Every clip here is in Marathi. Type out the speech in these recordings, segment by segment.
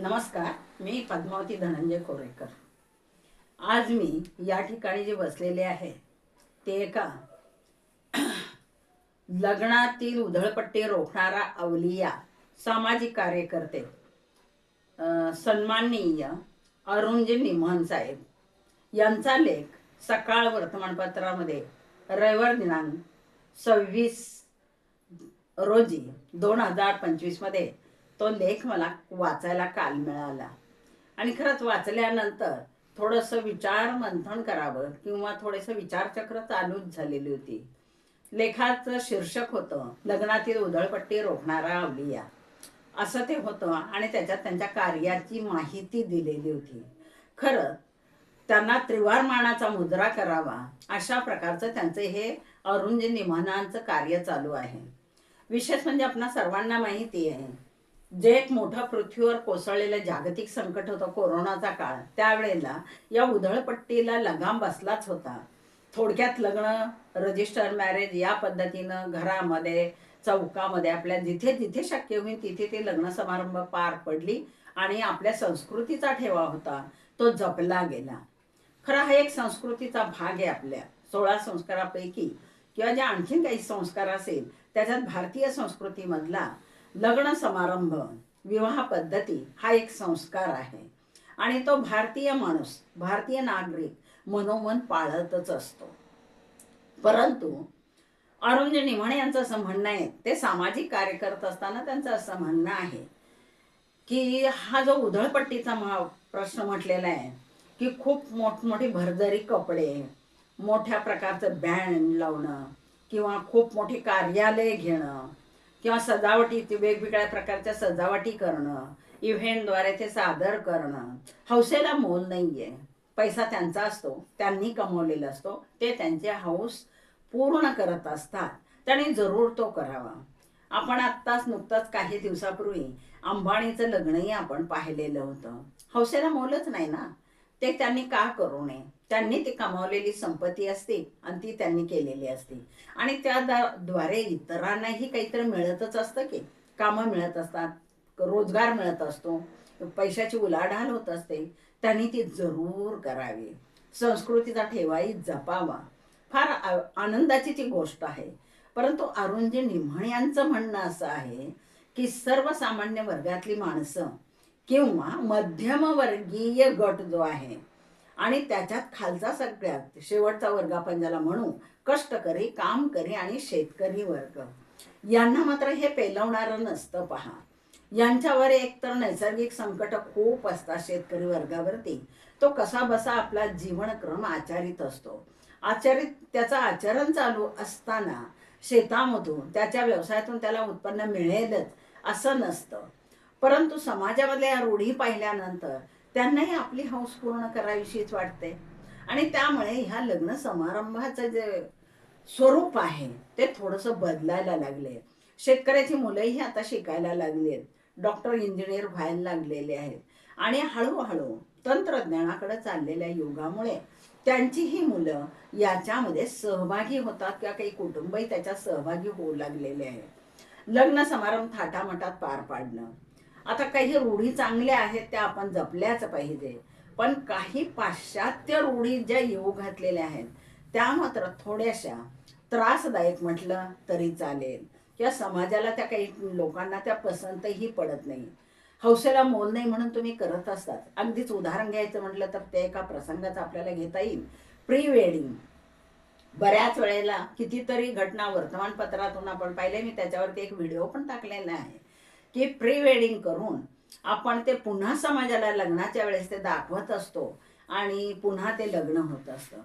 नमस्कार मी पद्मावती धनंजय कोरेकर आज मी या ठिकाणी जे बसलेले आहे ते एका लग्नातील उधळपट्टी रोखणारा अवलिया सामाजिक कार्यकर्ते सन्माननीय अरुणजी निमहन साहेब. यांचा लेख सकाळ वर्तमानपत्रामध्ये रविवार दिनांक सव्वीस रोजी दोन हजार पंचवीसमध्ये तो लेख मला वाचायला काल मिळाला. आणि खरंच वाचल्यानंतर थोडंसं विचार मंथन करावं किंवा थोडंसं विचारचक्र चालूच झालेली होती. लेखाचं शीर्षक होतं लग्नातील उधळपट्टी रोखणारा अवलिया. असं ते होतं आणि त्याच्यात त्यांच्या कार्याची माहिती दिलेली होती. खरं त्यांना त्रिवार मानाचा मुद्रा करावा अशा प्रकारचं त्यांचं हे अरुणजी निमानांचं कार्य चालू आहे. विशेष म्हणजे आपणा सर्वांना माहिती आहे. जे एक मोठं पृथ्वीवर कोसळलेलं जागतिक संकट होतं कोरोनाचा काळ त्यावेळेला या उधळपट्टीला लगाम बसलाच होता. थोडक्यात लग्न रजिस्टर मॅरेज या पद्धतीनं घरामध्ये चौकामध्ये आपल्या जिथे जिथे शक्य होईल तिथे ते लग्न समारंभ पार पडली आणि आपल्या संस्कृतीचा ठेवा होता तो जपला गेला. खरा हा एक संस्कृतीचा भाग आहे आपल्या. सोळा संस्कारापैकी किंवा जे आणखीन काही संस्कार असेल त्याच्यात भारतीय संस्कृतीमधला लग्न समारंभ विवाह पद्धती हा एक संस्कार आहे. आणि तो भारतीय माणूस भारतीय नागरिक मनोमन पाळतच असतो. परंतु अरुण निमणे यांचं असं म्हणणं आहे ते सामाजिक कार्य करत असताना त्यांचं असं म्हणणं आहे की हा जो उधळपट्टीचा महा प्रश्न म्हटलेला आहे की खूप मोठमोठी भरदरी कपडे मोठ्या प्रकारचं बँड लावणं किंवा खूप मोठी कार्यालय घेणं किंवा सजावटी वेगवेगळ्या प्रकारच्या सजावटी करणं इव्हेंटद्वारे ते सादर करणं. हौसेला मोल नाहीये. पैसा त्यांचा असतो त्यांनी कमवलेला असतो ते त्यांचे हौस पूर्ण करत असतात. त्यांनी जरूर तो करावा. आपण आत्ताच नुकताच काही दिवसापूर्वी अंबाणीचं लग्नही आपण पाहिलेलं होतं. हौसेला मोलच नाही ना? ते त्यांनी का करू नये? त्यांनी ती कमावलेली संपत्ती असते आणि ती त्यांनी केलेली असते. आणि त्या द्वारे इतरांनाही काहीतरी मिळतच असतं की कामं मिळत असतात रोजगार मिळत असतो पैशाची उलाढाल होत असते त्यांनी ती जरूर करावी. संस्कृतीचा ठेवाही जपावा. फार आनंदाची ती गोष्ट आहे. परंतु अरुणजी निम्हण यांचं म्हणणं असं आहे की सर्वसामान्य वर्गातली माणसं किंवा मध्यमवर्गीय गट जो आहे आणि त्याच्यात खालचा सगळ्यात शेवटचा वर्ग आपण ज्याला म्हणू कष्टकरी कामकरी आणि शेतकरी वर्ग. यांना मात्र हे पेलवणारं नसतं पहा. यांच्यावर एकतर नैसर्गिक संकट खूप असतात शेतकरी वर्गावरती. तो कसा बसा आपला जीवनक्रम आचारित असतो. आचारित त्याचं आचरण चालू असताना शेतामधून त्याच्या व्यवसायातून त्याला उत्पन्न मिळेलच असं नसतं. परंतु समाजामधल्या या रूढी पाहिल्यानंतर त्यांनाही आपली हौस पूर्ण करावीशीच वाटते. आणि त्यामुळे ह्या लग्न समारंभाचं जे स्वरूप आहे ते थोडंसं बदलायला लागले. शेतकऱ्याची मुलंही आता शिकायला लागली आहेत डॉक्टर इंजिनियर व्हायला लागलेले आहेत. आणि हळूहळू तंत्रज्ञानाकडे चाललेल्या युगामुळे त्यांचीही मुलं याच्यामध्ये सहभागी होतात किंवा काही कुटुंबही त्याच्यात सहभागी होऊ लागलेले आहेत लग्न समारंभ थाटामाटात पार पाडणं. आता काही रूढी चांगल्या आहेत त्या आपण जपल्याच पाहिजे. पण काही पाश्चात्य रूढी ज्या येऊ घातलेल्या आहेत त्या मात्र थोड्याशा त्रासदायक म्हटलं तरी चालेल. किंवा समाजाला त्या काही लोकांना त्या पसंतही पडत नाही. हौसेला मोल नाही म्हणून तुम्ही करत असतात. अगदीच उदाहरण घ्यायचं म्हटलं तर ते एका प्रसंगाचं आपल्याला घेता येईल. Pre wedding. बऱ्याच वेळेला कितीतरी घटना वर्तमानपत्रातून आपण पाहिले मी त्याच्यावरती एक व्हिडिओ पण टाकलेला आहे. की प्री वेडिंग करून आपण ते पुन्हा समाजाला लग्नाच्या वेळेस ते दाखवत असतो आणि पुन्हा ते लग्न होत असतं.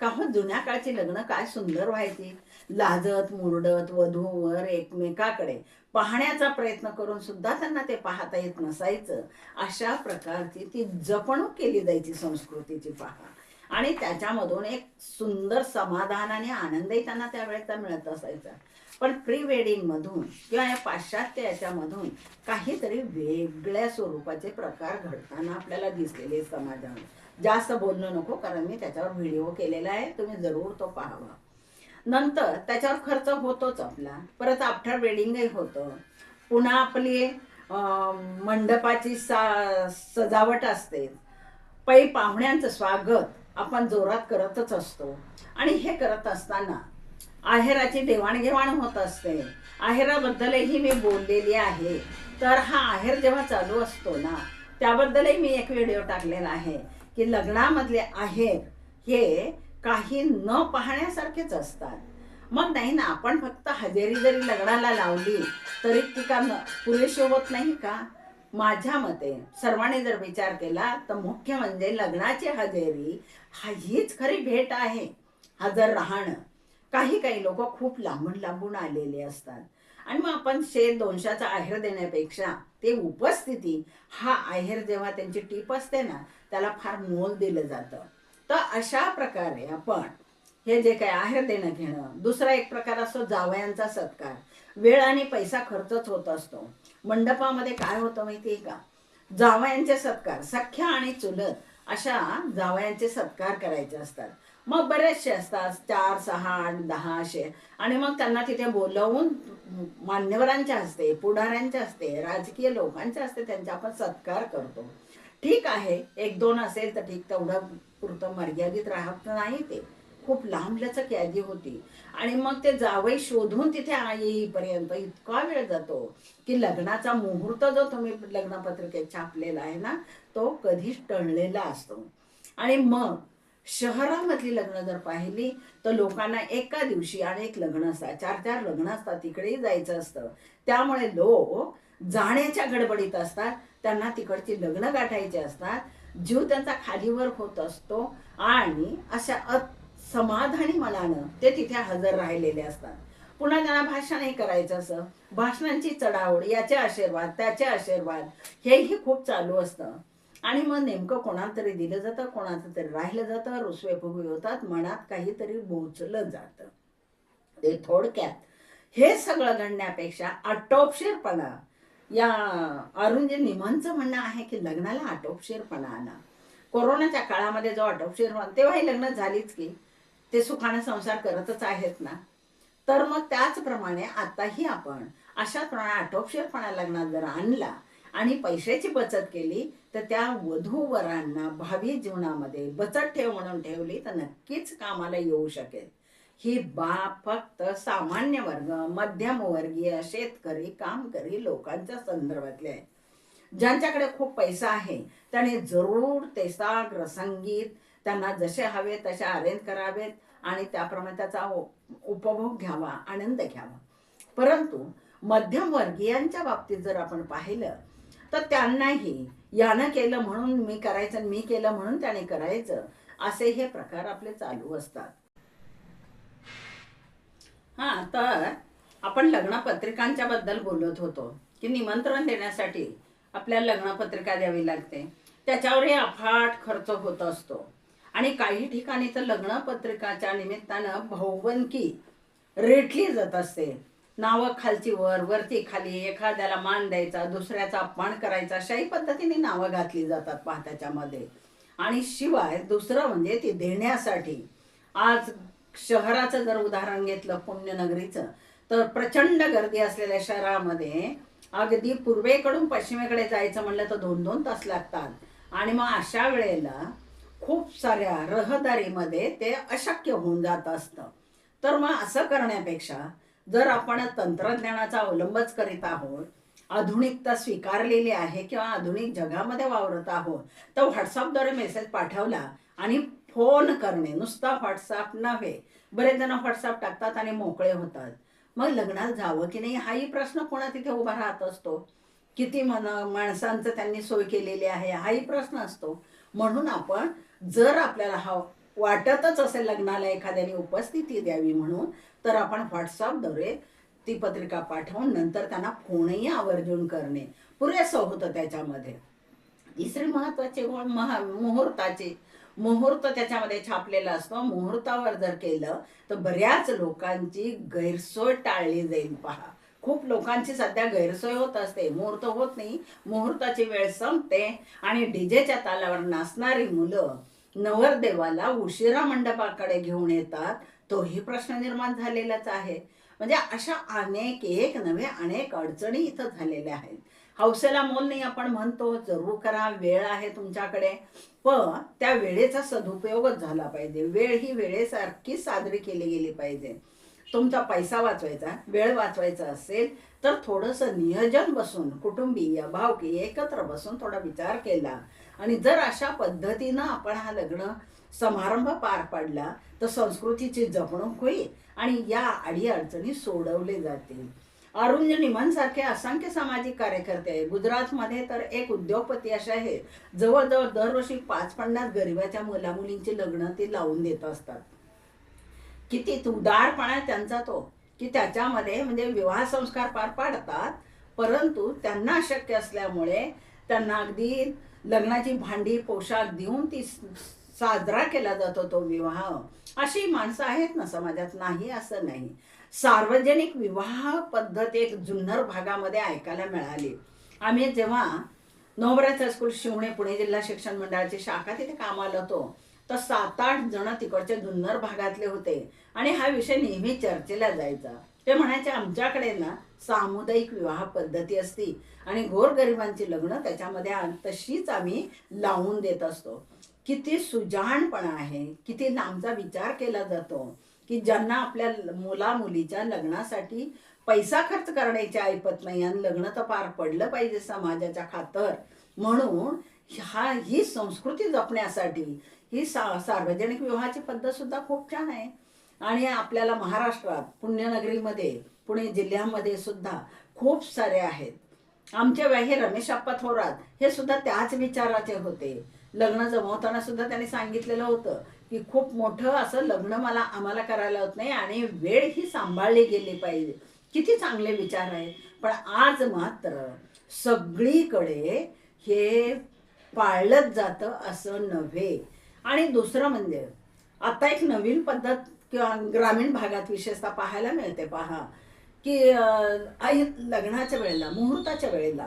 का हो जुन्या काळची लग्न काय सुंदर व्हायची? लाजत मुरडत वधूवर एकमेकाकडे पाहण्याचा प्रयत्न करून सुद्धा त्यांना ते पाहता येत नसायचं. अशा प्रकारची ती जपणूक केली जायची संस्कृतीची पहा. आणि त्याच्यामधून एक सुंदर समाधान आणि आनंदही त्यांना त्यावेळेचा मिळत असायचा. पण प्री वेडिंग मधून किंवा या पाश्चात्य याच्यामधून काहीतरी वेगळ्या स्वरूपाचे प्रकार घडताना आपल्याला दिसलेले समाजामध्ये. जास्त बोलणं नको कारण मी त्याच्यावर व्हिडिओ केलेला आहे तुम्ही जरूर तो पाहावा. नंतर त्याच्यावर खर्च होतोच आपला. परत आफ्टर वेडिंगही होतं. पुन्हा आपली मंडपाची सा सजावट असते. पै पाहुण्यांचं स्वागत आपण जोरात करतच असतो. आणि हे करत असताना आहेराची देवाणघेवाण होत असते. आहेराबद्दलही मी बोललेली आहे. तर हा आहेर जेव्हा चालू असतो ना त्याबद्दलही मी एक व्हिडिओ टाकलेला आहे की लग्नामधले आहेर हे काही न पाहण्यासारखेच असतात. मग नाही ना आपण फक्त हजेरी जरी लग्नाला लावली तरी ती का न- पुरेशी होत नाही का? माझ्या मते सर्वांनी जर विचार केला तर मुख्य म्हणजे लग्नाची हजेरी हा हीच खरी भेट आहे. हजर राहणं काही काही लोक खूप लांबून लांबून आलेले असतात. आणि मग आपण शे दोनशाचा आहेर देण्यापेक्षा ते उपस्थिती हा आहेर जेव्हा त्यांची टीप असते ना त्याला फार मोल दिलं जातं. तर अशा प्रकारे आपण हे जे काय आहेर देणं घेणं दुसरा एक प्रकार असतो जावयांचा सत्कार. वेळ आणि पैसा खर्चच होत असतो. मंडपामध्ये काय होतं माहिती आहे का? जावयांचे सत्कार सख्या आणि चुलत अशा जावयांचे सत्कार करायचे असतात. मग बरेचसे असतात चार सहा आठ दहा असे. आणि मग त्यांना तिथे बोलवून मान्यवरांच्या हस्ते पुढाऱ्यांच्या हस्ते राजकीय लोकांच्या हस्ते त्यांचा आपण सत्कार करतो. ठीक आहे एक दोन असेल तर ठीक तेवढं पुरतं मर्यादित राहत नाही ते. खूप लांबलचक यादी होती. आणि मग ते जावई शोधून तिथे येईपर्यंत इतका वेळ जातो की लग्नाचा मुहूर्त जो तुम्ही लग्नपत्रिकेत छापलेला आहे ना तो कधीच टळलेला असतो. आणि मग शहरामधली लग्न जर पाहिली तर लोकांना एका दिवशी अनेक लग्न असतात चार चार लग्न असतात तिकडेही जायचं असतं. त्यामुळे लोक जाण्याच्या गडबडीत असतात त्यांना तिकडची लग्न गाठायची असतात जीव त्यांचा खालीवर होत असतो आणि अशा अत समाधानी मनानं ते तिथे हजर राहिलेले असतात. पुन्हा त्यांना भाषणही करायचं असं. भाषणांची चढावड याचे आशीर्वाद त्याचे आशीर्वाद हेही खूप चालू असतं. आणि मग नेमकं कोणाला तरी दिलं जातं कोणाचं तरी राहिलं जातं रुसवे होतात मनात काहीतरी बोचलं जातं. ते थोडक्यात हे सगळं घडण्यापेक्षा आटोपशीरपणा या अरुणजी निमांचं म्हणणं आहे की लग्नाला आटोपशीरपणा आणा. कोरोनाच्या काळामध्ये जो आटोपशीर तेव्हाही लग्न झालीच की. ते सुखाने संसार करतच आहेत ना. तर मग त्याचप्रमाणे आताही आपण अशा प्रमाणे आटोपशीरपणा लग्नात जर आणला आणि पैशाची बचत केली तर त्या वधूवरांना भावी जीवनामध्ये बचत ठेव म्हणून ठेवली तर नक्कीच कामाला येऊ शकेल. ही बाब फक्त सामान्य वर्ग मध्यमवर्गीय शेतकरी कामकरी लोकांच्या संदर्भातले आहे ज्यांच्याकडे खूप पैसा आहे त्याने जरूर ते साग्रसंगीत त्यांना जसे हवे तसे अरेंज करावेत आणि त्याप्रमाणे त्याचा उपभोग घ्यावा आनंद घ्यावा. परंतु मध्यमवर्गीयांच्या बाबतीत जर आपण पाहिलं तर त्यांनाही यानं केलं म्हणून मी करायचं आणि मी केलं म्हणून त्याने करायचं असे हे प्रकार आपले चालू असतात. हा तर आपण लग्नपत्रिकांच्या बद्दल बोलत होतो की निमंत्रण देण्यासाठी आपल्याला लग्नपत्रिका द्यावी लागते. त्याच्यावरही अफाट खर्च होत असतो. आणि काही ठिकाणी तर लग्नपत्रिकाच्या निमित्तानं भाऊबंदकी रेटली जात असते. नावं खालची वर वरती खाली एखाद्याला मान द्यायचा दुसऱ्याचा अपमान करायचा अशाही पद्धतीने नावं घातली जातात पहा त्याच्यामध्ये. आणि शिवाय दुसरं म्हणजे ती देण्यासाठी. आज शहराचं जर उदाहरण घेतलं पुण्यनगरीचं तर प्रचंड गर्दी असलेल्या शहरामध्ये अगदी पूर्वेकडून पश्चिमेकडे जायचं म्हणलं तर दोन दोन तास लागतात. आणि मग अशा वेळेला खूप साऱ्या रहदारीमध्ये ते अशक्य होऊन जात असतं. तर मग असं करण्यापेक्षा जर आपण तंत्रज्ञानाचा अवलंबच करीत आहोत आधुनिकता स्वीकारलेली आहे किंवा आधुनिक जगामध्ये वावरत आहोत तर व्हॉट्सअपद्वारे मेसेज पाठवला आणि फोन करणे नुसता व्हॉट्सअप नव्हे बरेच जण व्हॉट्सअप टाकतात आणि मोकळे होतात. मग लग्नात जावं की नाही हाही प्रश्न कोणा तिथे उभा राहत असतो? किती मन माणसांचं त्यांनी सोय केलेली आहे हाही प्रश्न असतो. म्हणून आपण जर आपल्याला हा वाटतच असेल लग्नाला एखाद्याने उपस्थिती द्यावी म्हणून तर आपण व्हॉट्सअपद्वारे ती पत्रिका पाठवून नंतर त्यांना फोनही आवर्जून करणे. पुरेसं होतं त्याच्यामध्ये. तिसरी महत्वाची महा मुहूर्ताची मुहूर्त त्याच्यामध्ये छापलेला असतो. मुहूर्तावर जर केलं तर बऱ्याच लोकांची गैरसोय टाळली जाईल. पहा खूप लोकांची सध्या गैरसोय होत असते. मुहूर्त होत नाही. मुहूर्ताची वेळ संपते आणि डीजेच्या तालावर नाचणारी मुलं नवरदेवाला उशिरा मंडपाकडे घेऊन येतात तोही प्रश्न निर्माण झालेलाच आहे. म्हणजे अशा अनेक एक नव्हे अनेक अडचणी इथं झालेल्या आहेत. हौसेला मोल नाही आपण म्हणतो जरूर करा वेळ आहे तुमच्याकडे. पण त्या वेळेचा सदुपयोगच झाला पाहिजे. वेळ ही वेळेसारखी साजरी केली गेली पाहिजे. तुमचा पैसा वाचवायचा वेळ वाचवायचा असेल तर थोडंसं नियोजन बसून कुटुंबीय भावकी एकत्र बसून थोडा विचार केला. आणि जर अशा पद्धतीनं आपण हा लग्न समारंभ पार पाडला तर संस्कृतीची जपणूक होईल आणि या अडीअडचणी सोडवले जातील. अरुण निमनसारखे असंख्य सामाजिक कार्यकर्ते आहे गुजरातमध्ये तर एक उद्योगपती असे आहेत जवळजवळ दरवर्षी पाच पन्नास गरिबाच्या मुला मुलींची लग्न ते लावून देत असतात. किती उदारपणा त्यांचा तो की त्याच्यामध्ये म्हणजे विवाह संस्कार पार पाडतात परंतु त्यांना अशक्य असल्यामुळे त्यांना अगदी लग्नाची भांडी पोशाख देऊन ती साजरा केला जातो तो विवाह. अशी माणसं आहेत ना समाजात? नाही असं नाही. सार्वजनिक विवाह पद्धत एक जुन्नर भागामध्ये ऐकायला मिळाली. आम्ही जेव्हा नवरात्र हायस्कूल शिवणे पुणे जिल्हा शिक्षण मंडळाची शाखा तिथे कामाला होतो तर सात आठ जण तिकडचे जुन्नर भागातले होते. आणि हा विषय नेहमी चर्चेला जायचा. ते म्हणायचे आमच्याकडे ना सामुदायिक विवाह पद्धती असती. आणि गोरगरिबांची लग्न त्याच्यामध्ये तशीच आम्ही लावून देत असतो. किती सुजाणपणा आहे किती लांबचा विचार केला जातो की ज्यांना आपल्या मुला मुलीच्या लग्नासाठी पैसा खर्च करण्याची ऐपत नाही आणि लग्न तर पार पडलं पाहिजे समाजाच्या खातर. म्हणून हा ही संस्कृती जपण्यासाठी ही सा सार्वजनिक विवाहाची पद्धत सुद्धा खूप छान आहे. आणि आपल्याला महाराष्ट्रात पुण्यनगरीमध्ये पुणे जिल्ह्यामध्ये सुद्धा खूप सारे आहेत. आमच्या हे रमेश अप्पा थोरात हे सुद्धा त्याच विचाराचे होते. लग्न जमवताना सुद्धा त्यांनी सांगितलेलं होतं की खूप मोठं असं लग्न मला आम्हाला करायला होत नाही आणि वेळ ही सांभाळली गेली पाहिजे. किती चांगले विचार आहेत. पण आज मात्र सगळीकडे हे पाळलंच जातं असं नव्हे. आणि दुसरं म्हणजे आता एक नवीन पद्धत किंवा ग्रामीण भागात विशेषतः पाहायला मिळते पहा. की आई लग्नाच्या वेळेला मुहूर्ताच्या वेळेला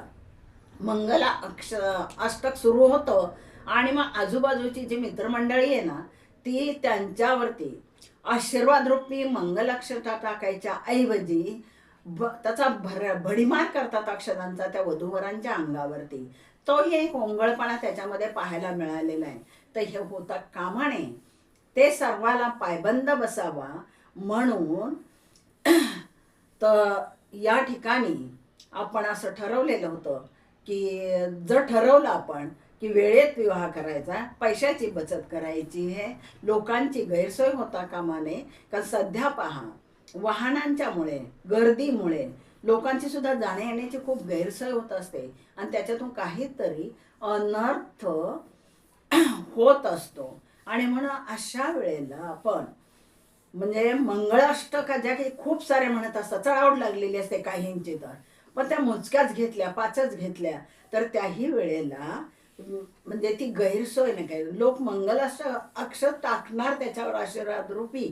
मंगला अक्ष अष्टक सुरू होतं. आणि मग आजूबाजूची जी मित्रमंडळी आहे ना ती त्यांच्यावरती आशीर्वाद रूपी मंगल अक्षता टाकायच्या ऐवजी भ त्याचा भर भडीमार करतात अक्षरांचा त्या वधूवरांच्या अंगावरती. तोही एक ओंगळपणा त्याच्यामध्ये पाहायला मिळालेला आहे. तर हे होता कामाने ते सर्वाला पायबंद बसावा म्हणून तर या ठिकाणी आपण असं ठरवलेलं होतं की जर ठरवलं आपण की वेळेत विवाह करायचा पैशाची बचत करायची आहे लोकांची गैरसोय होता कामा नये. कारण सध्या पहा वाहनांच्यामुळे गर्दीमुळे लोकांची सुद्धा जाण्या येण्याची खूप गैरसोय होत असते. आणि त्याच्यातून काहीतरी अनर्थ होत असतो. आणि म्हणून अशा वेळेला आपण म्हणजे मंगळाष्टक ज्या काही खूप सारे म्हणत असतात चढावड लागलेली असते काहींची तर. पण त्या मोजक्याच घेतल्या पाचच घेतल्या. तर त्याही वेळेला म्हणजे ती गैरसोय नाही काय? लोक मंगलाष्ट अक्षर टाकणार त्याच्यावर आशीर्वाद रूपी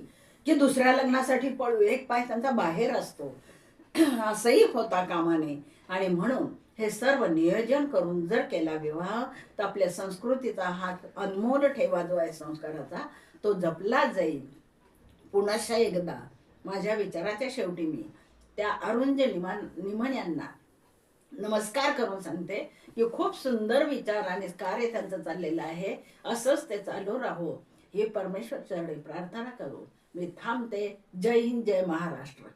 की दुसऱ्या लग्नासाठी पळू एक पाय त्यांचा बाहेर असतो. असंही होता कामाने. आणि म्हणून हे सर्व नियोजन करून जर केला विवाह तर आपल्या संस्कृतीचा हा अनमोल ठेवा जो आहे संस्काराचा तो जपला जाईल. पुनशा एकदा माझ्या विचाराच्या शेवटी मी त्या अरुंज निमान निमन यांना नमस्कार करून सांगते की खूप सुंदर विचार आणि कार्य त्यांचं चाललेलं आहे. असंच ते चालू राहो. ही परमेश्वर चरणी प्रार्थना करू. मी थांबते. जय हिंद जय महाराष्ट्र.